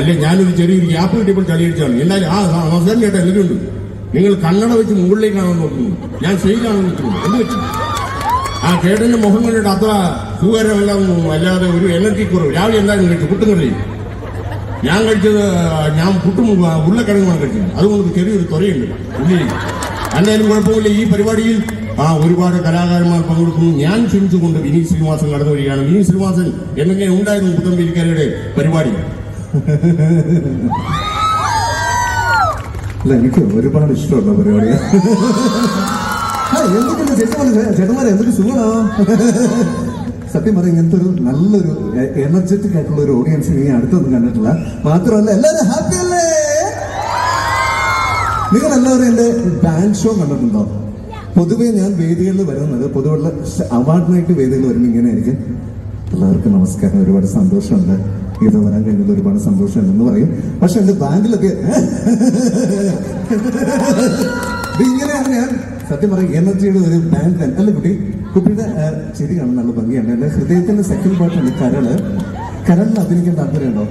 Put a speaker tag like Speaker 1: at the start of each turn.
Speaker 1: അല്ലെ ഞാനൊരു ചെറിയൊരു ഗ്യാപ്പ് കിട്ടിയപ്പോൾ ചളിയടിച്ചാണ് എന്നാലും ആ അവസരം കേട്ട എല്ലാവരും ഉണ്ട്. നിങ്ങൾ കണ്ണട വെച്ച് മുകളിലേക്കാണോ നോക്കുന്നു. ഞാൻ സ്റ്റേജിലാണോ നിൽക്കുന്നത് എന്ത് വെച്ചു ആ ചേട്ടന്റെ മുഖം കണ്ടിട്ട് അത്ര സുഖകരമെല്ലാം അല്ലാതെ ഒരു എനർജി കുറവ്. രാവിലെ എന്തായാലും കഴിച്ചു പുട്ടും കറി ഞാൻ കഴിച്ചത് ഞാൻ പുട്ടും ഉരുളക്കിഴങ്ങുമാണ് കഴിച്ചത്. അതുകൊണ്ട് ചെറിയൊരു തുറയുണ്ട് ഉള്ളിൽ എന്തായാലും കുഴപ്പമില്ല. ഈ പരിപാടിയിൽ ആ ഒരുപാട് കലാകാരന്മാർ പങ്കെടുക്കുന്നു. ഞാൻ ക്ഷണിച്ചുകൊണ്ട് വിനീത് ശ്രീനിവാസൻ കടന്നു വരികയാണ്. വിനീത് ശ്രീനിവാസൻ എന്തൊക്കെ ഉണ്ടായിരുന്നു പുത്തമ്പേരിക്കാരുടെ പരിപാടി?
Speaker 2: അല്ല എനിക്ക് ഒരുപാട് ഇഷ്ടമുള്ള പരിപാടിയാ. എന്തൊക്കെയാണ് എന്തൊക്കെയുണ്ട് ചേട്ടന്മാരെ? ചേട്ടന്മാരെ എന്തൊക്കെ സുഖമാണോ? സത്യം പറയും ഇങ്ങനത്തെ ഒരു നല്ലൊരു എനർജറ്റിക് ആയിട്ടുള്ള ഒരു ഓഡിയൻസ് നീ അടുത്തൊന്നും കണ്ടിട്ടില്ല. മാത്രമല്ല എല്ലാവരും ഹാപ്പി അല്ലേ? നിങ്ങൾ എല്ലാവരും എന്റെ ബാൻഡ് ഷോ കണ്ടിട്ടുണ്ടോ പൊതുവെ ഞാൻ വേദികളിൽ വരുന്നത് പൊതുവെയുള്ള അവാർഡിനായിട്ട് വേദികളിൽ വരുമ്പോൾ ഇങ്ങനെ ആയിരിക്കും എല്ലാവർക്കും നമസ്കാരം ഒരുപാട് സന്തോഷമുണ്ട്. ഇത് വരാൻ കഴിഞ്ഞത് ഒരുപാട് സന്തോഷമുണ്ടെന്ന് പറയും. പക്ഷെ എന്റെ ബാങ്കിലൊക്കെ ഇങ്ങനെയാണ് ഞാൻ സത്യം പറയും എനർജിയുടെ ഒരു ബാങ്ക് അല്ല. കുട്ടി കുട്ടിയുടെ ചിരി കാണാൻ നല്ല ഭംഗിയാണ്. എന്റെ ഹൃദയത്തിന്റെ സെക്കൻഡ് പാർട്ടാണ് കരൾ. കരളിൽ അഭിനയിക്കാൻ താല്പര്യമുണ്ടോ?